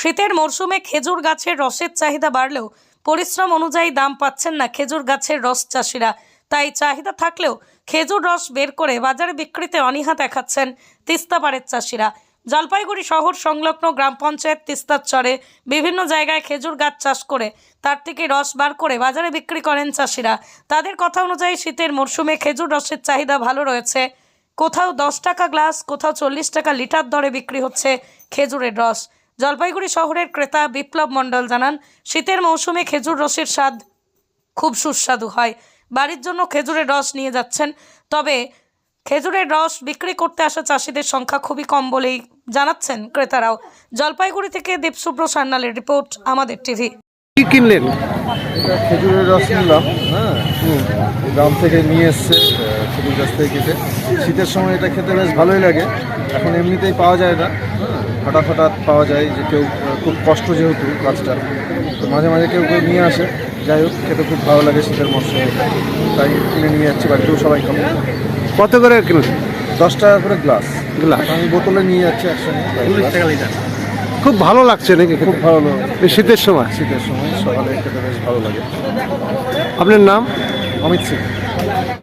শীতের মরশুমে খেজুর গাছের রসের চাহিদা বাড়লেও পরিশ্রম অনুযায়ী দাম পাচ্ছেন না খেজুর গাছের রস চাষিরা। তাই চাহিদা থাকলেও খেজুর রস বের করে বাজারে বিক্রিতে অনীহা দেখাচ্ছেন তিস্তাপাড়ের চাষিরা। জলপাইগুড়ি শহর সংলগ্ন গ্রাম পঞ্চায়েত তিস্তার চরে বিভিন্ন জায়গায় খেজুর গাছ চাষ করে তার থেকে রস বার করে বাজারে বিক্রি করেন চাষিরা। তাদের কথা অনুযায়ী শীতের মরশুমে খেজুর রসের চাহিদা ভালো রয়েছে। কোথাও দশ টাকা গ্লাস, কোথাও চল্লিশ টাকা লিটার দরে বিক্রি হচ্ছে খেজুরের রস। জলপাইগুড়ি শহরের ক্রেতা বিপ্লব মণ্ডল জানান শীতের মৌসুমে খেজুর রসের স্বাদ খুব সুস্বাদু হয়। বাড়ির জন্য খেজুরের রস নিয়ে যাচ্ছেন তবে খেজুরের রস বিক্রি করতে আসা চাষিদের সংখ্যা খুবই কম বলেই জানাচ্ছেন ক্রেতারাও। জলপাইগুড়ি থেকে দীপশুভ্র সান্যালের রিপোর্ট আমাদের টিভি। কি কিনলেন? খেজুরের রস নিলাম হ্যাঁ গ্রাম থেকে নিয়ে এসছে। খেজুর গাছ থেকে কেটে। শীতের সময় এটা খেতে বেশ ভালোই লাগে। এখন এমনিতেই পাওয়া যায় না। হঠাৎ হঠাৎ পাওয়া যায় যে কেউ খুব কষ্ট যেহেতু গাছটা। তো মাঝে মাঝে কেউ কেউ নিয়ে আসে। যাই হোক খেতে খুব ভালো লাগে শীতের মরশুমে। তাই কিনে নিয়ে যাচ্ছি বাড়িতেও সবাই খাব। কত করে কিনলেন দশ টাকা করে গ্লাস গ্লাস আমি বোতলে নিয়ে যাচ্ছি একসঙ্গে। খুব ভালো লাগছে নাকি খুব ভালো লাগে। এই শীতের সময়? শীতের সময় সকালে খেতে বেশ ভালো লাগে। আপনার নাম? অমিত সিং।